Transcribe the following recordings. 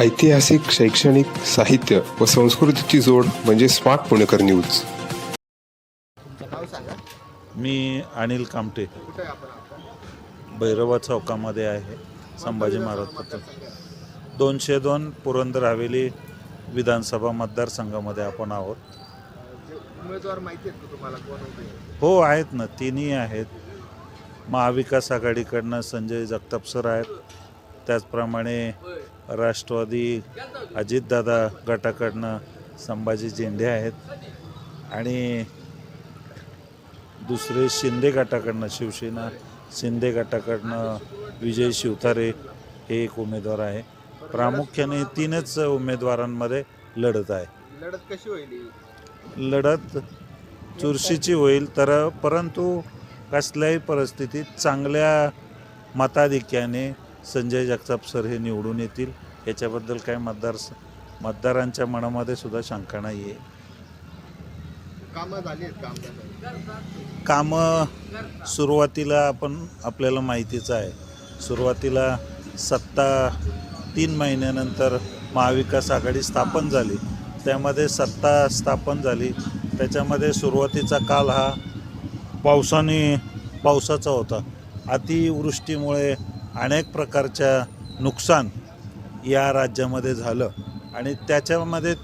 ऐतिहासिक शैक्षणिक साहित्य व संस्कृतीची जोड म्हणजे स्मार्ट पुणेकर न्यूज. मी अनिल कामटे. भैरवा चौकामध्ये आहे संभाजी महाराज पुतळा. दोनशे दोन पुरंदर हवेली विधानसभा मतदारसंघामध्ये आपण आहोत. माहिती आहे? हो आहेत ना. तिन्ही आहेत. महाविकास आघाडीकडनं संजय जगताप सर आहेत. त्याचप्रमाणे राष्ट्रवादी अजितदादा गटाकडनं संभाजी झेंडे आहेत. आणि दुसरे शिंदे गटाकडनं शिवसेना शिंदे गटाकडनं विजय शिवतारे हे एक उमेदवार आहे. प्रामुख्याने तीनच उमेदवारांमध्ये लढत आहे. लढत कशी होईल? लढत चुरशीची होईल तर परंतु कसल्याही परिस्थितीत चांगल्या मताधिक्याने संजय जगताप सर हे निवडून येतील. याच्याबद्दल काय मतदार मतदारांच्या मनामध्ये सुद्धा शंका नाही आहे कामं झाली आहेत काम कामं सुरुवातीला आपण आपल्याला माहितीच आहे. सुरुवातीला सत्ता तीन महिन्यानंतर महाविकास आघाडी स्थापन झाली. त्यामध्ये सत्ता स्थापन झाली. त्याच्यामध्ये सुरुवातीचा काल हा पावसाने पावसाचा होता. अतिवृष्टीमुळे अनेक प्रकारच्या नुकसान या राज्यामध्ये झालं. आणि त्याच्यामध्ये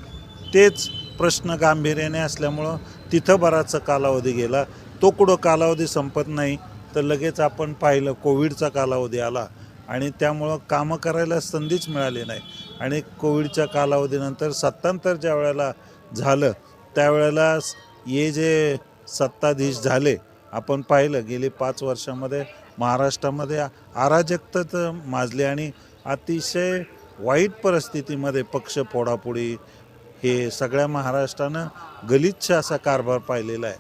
तेच प्रश्न गांभीर्याने असल्यामुळं तिथं बराचसा कालावधी गेला. तो कुठं कालावधी संपत नाही तर लगेच आपण पाहिलं कोविडचा कालावधी आला. आणि त्यामुळं कामं करायला संधीच मिळाली नाही. आणि कोविडच्या कालावधीनंतर सत्तांतर ज्या वेळेला झालं त्यावेळेला हे जे सत्ताधीश झाले आपण पाहिलं गेली पाच वर्षामध्ये महाराष्ट्रामध्ये अराजकता तर माजली आणि अतिशय वाईट परिस्थितीमध्ये पक्ष फोडाफोडी हे सगळ्या महाराष्ट्रानं गलिच्छ असा कारभार पाहिलेला आहे.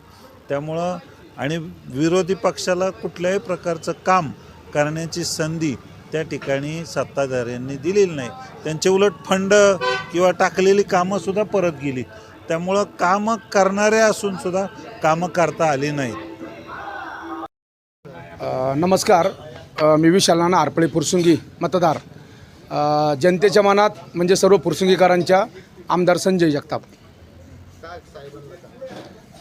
त्यामुळं आणि विरोधी पक्षाला कुठल्याही प्रकारचं काम करण्याची संधी त्या ठिकाणी सत्ताधाऱ्यांनी दिलेली नाही. त्यांचे उलट फंड किंवा टाकलेली कामंसुद्धा परत गेली. त्यामुळं कामं करणारे असूनसुद्धा कामं करता आली नाहीत. नमस्कार मी विशाल नाना आरपळे फुरसुंगी मतदार जनतेच्या मनात म्हणजे सर्व फुरसुंगीकरांच्या आमदार संजय जगताप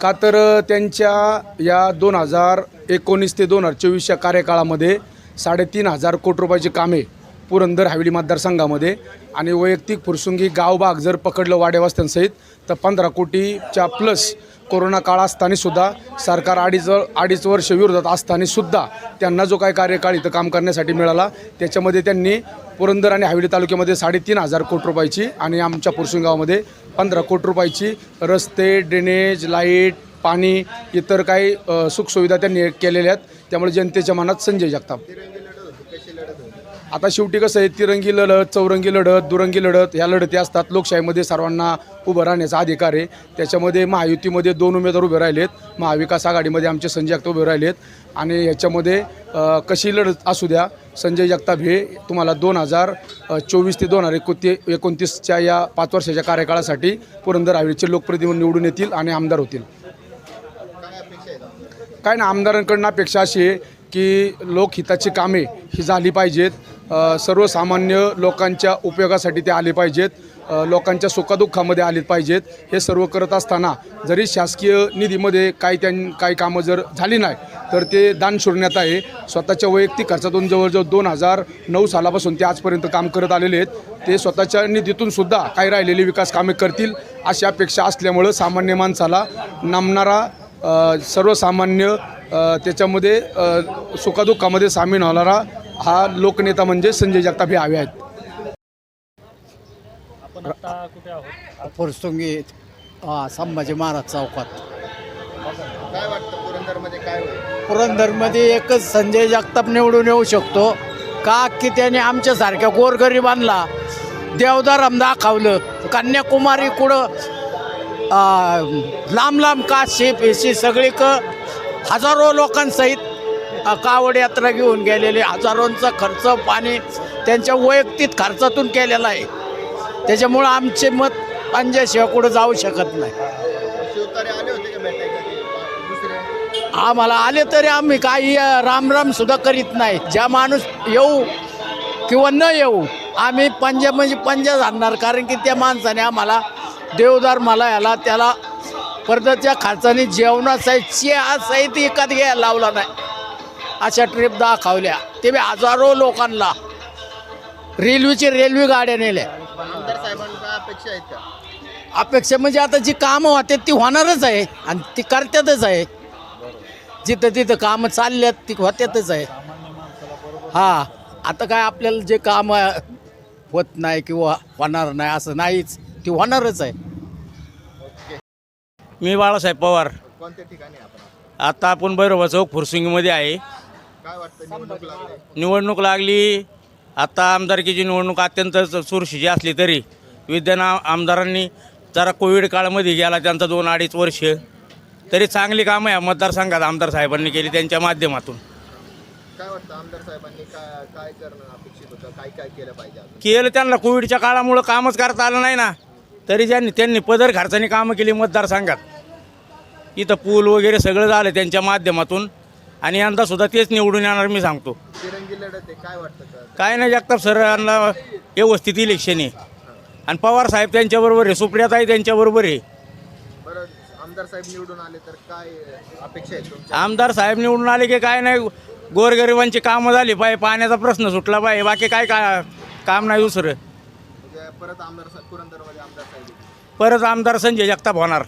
का? तर त्यांच्या या दोन हजार एकोणीस ते दोन हजार चोवीसच्या कार्यकाळामध्ये साडेतीन हजार कोटी रुपयाची कामे पुरंदर हवेली मतदारसंघामध्ये आणि वैयक्तिक फुरसुंगी गावबाग जर पकडलं वाड्यावस्त्यांसहित तर पंधरा कोटीच्या प्लस कोरोना काळ असताना सुद्धा सरकार अडीच अडीच वर्ष विरोधात असताना सुद्धा त्यांना जो काय कार्यकाळ इथं काम करण्यासाठी मिळाला त्याच्यामध्ये त्यांनी पुरंदर आणि हवेली तालुक्यामध्ये साडेतीन हजार कोटी रुपयाची आणि आमच्या पुरसुंग गावामध्ये पंधरा कोटी रुपयाची रस्ते ड्रेनेज लाइट पाणी इतर काही सुखसुविधा त्यांनी केलेल्या आहेत. त्यामुळे जनतेच्या मनात संजय जगताप तिरंगी लढत होती कशी लढत होती आता शेवटी कसं आहे तिरंगी लढत चौरंगी लढत दुरंगी लढत ह्या लढती असतात. लोकशाहीमध्ये सर्वांना उभं राहण्याचा अधिकार आहे. त्याच्यामध्ये महायुतीमध्ये दोन उमेदवार उभे राहिलेत. महाविकास आघाडीमध्ये आमचे संजय जगताप उभे राहिलेत. आणि ह्याच्यामध्ये कशी लढत असू द्या संजय जगताप हे तुम्हाला दोन हजार चोवीस ते दोन हजार एकोणती एकोणतीसच्या या पाच वर्षाच्या कार्यकाळासाठी पुरंदर हवेलीचे लोकप्रतिनिधी म्हणून निवडून येतील आणि आमदार होतील. काय काय ना आमदारांकडनं अपेक्षा अशी आहे की लोकहिताची कामे ही झाली पाहिजेत. सर्वसामान्य लोकांच्या उपयोगासाठी ते आले पाहिजेत. लोकांच्या सुखदुःखामध्ये आले पाहिजेत. हे सर्व करत असताना जरी शासकीय निधीमध्ये काही त्यां काही कामं जर झाली नाही तर ते दान शून्यात आहे. स्वतःच्या वैयक्तिक खर्चातून जवळजवळ दोन हजार नऊ सालापासून ते आजपर्यंत काम करत आलेले आहेत. ते स्वतःच्या निधीतून सुद्धा काही राहिलेली विकास कामे करतील अशी अपेक्षा असल्यामुळं सामान्य माणसाला नामणारा सर्वसामान्य त्याच्यामध्ये सुखदुःखामध्ये सामील होणारा हा लोकनेता म्हणजे संजय जगताप हे हवे आहेत. फुरसुंगी हा, संभाजी महाराज चौकात. काय वाटतं पुरंदरमध्ये काय पुरंदरमध्ये एकच संजय जगताप निवडून येऊ शकतो. का की त्याने आमच्यासारख्या गोरगरिबांना देवदारम दाखवलं कन्याकुमारी कुठं लांब लांब का शेप अशी सगळी क हजारो लोकांसहित कावड यात्रा घेऊन गेलेले हजारोंचा खर्च पाणी त्यांच्या वैयक्तिक खर्चातून केलेला आहे. त्याच्यामुळं आमचे मत पंजाशिवाय कुठं जाऊ शकत नाही. आम्हाला आले तरी आम्ही काही राम सुद्धा करीत नाही. ज्या माणूस येऊ किंवा न येऊ आम्ही पंजा म्हणजे पंजा आणणार कारण की त्या माणसाने आम्हाला देवदार मला याला त्याला परत खालचाने जेवणासहित चहा सहित एकात घ्यायला लावला नाही. अशा ट्रिप दाखवल्या. ते बी हजारो लोकांना. रेल्वेची रेल्वे गाड्या नेल्या. अपेक्षा म्हणजे आता जी कामं होते ती होणारच आहे. आणि ती करतातच आहे. जिथं तिथं कामं चालल्यात ती होत्यातच आहे. हा आता काय आपल्याला जे काम होत नाही किंवा होणार नाही असं नाहीच. ती होणारच आहे. मी बाळासाहेब पवार. कोणत्या ठिकाणी आपण आता आपण भैरवा चौक फुरसुंगीमध्ये आहे. काय वाटतं निवडणूक लागली? निवडणूक लागली. आता आमदारकीची निवडणूक अत्यंत चुरशीची असली तरी विद्यमान आमदारांनी जरा कोविड काळामध्ये गेला त्यांचा दोन अडीच वर्ष. तरी चांगली कामं या मतदारसंघात आमदार साहेबांनी केली त्यांच्या माध्यमातून. काय वाटतं आमदार साहेबांनी काय काय करणं अपेक्षित होतं? काय काय केलं पाहिजे अजून? केलं त्यांना कोविडच्या काळामुळं कामच करता आलं नाही ना. तरी ज्यांनी त्यांनी पदर खर्चाने कामं केली मतदारसंघात. इथं पूल वगैरे सगळं झालं त्यांच्या माध्यमातून. आणि यंदा सुद्धा तेच निवडून येणार मी सांगतो. तिरंगी लढत आहे काय वाटतं का काय नाही जगताप सरांना व्यवस्थित इलेक्शन आहे. आणि पवार साहेब त्यांच्याबरोबर आहे सुप्रियाताई त्यांच्याबरोबर आहे. बरं आमदार साहेब निवडून आले तर काय अपेक्षा आहेत तुमच्या? आमदार साहेब निवडून आले की काय नाही गोरगरिबांची कामं झाली पाहिजे पाण्याचा प्रश्न सुटला पाहिजे बाकी काय का काम नाही दुसरं. परत आमदार साहेब पुरंदरमध्ये आमदार साहेब येतील. परत आमदार संजय जगताप होणार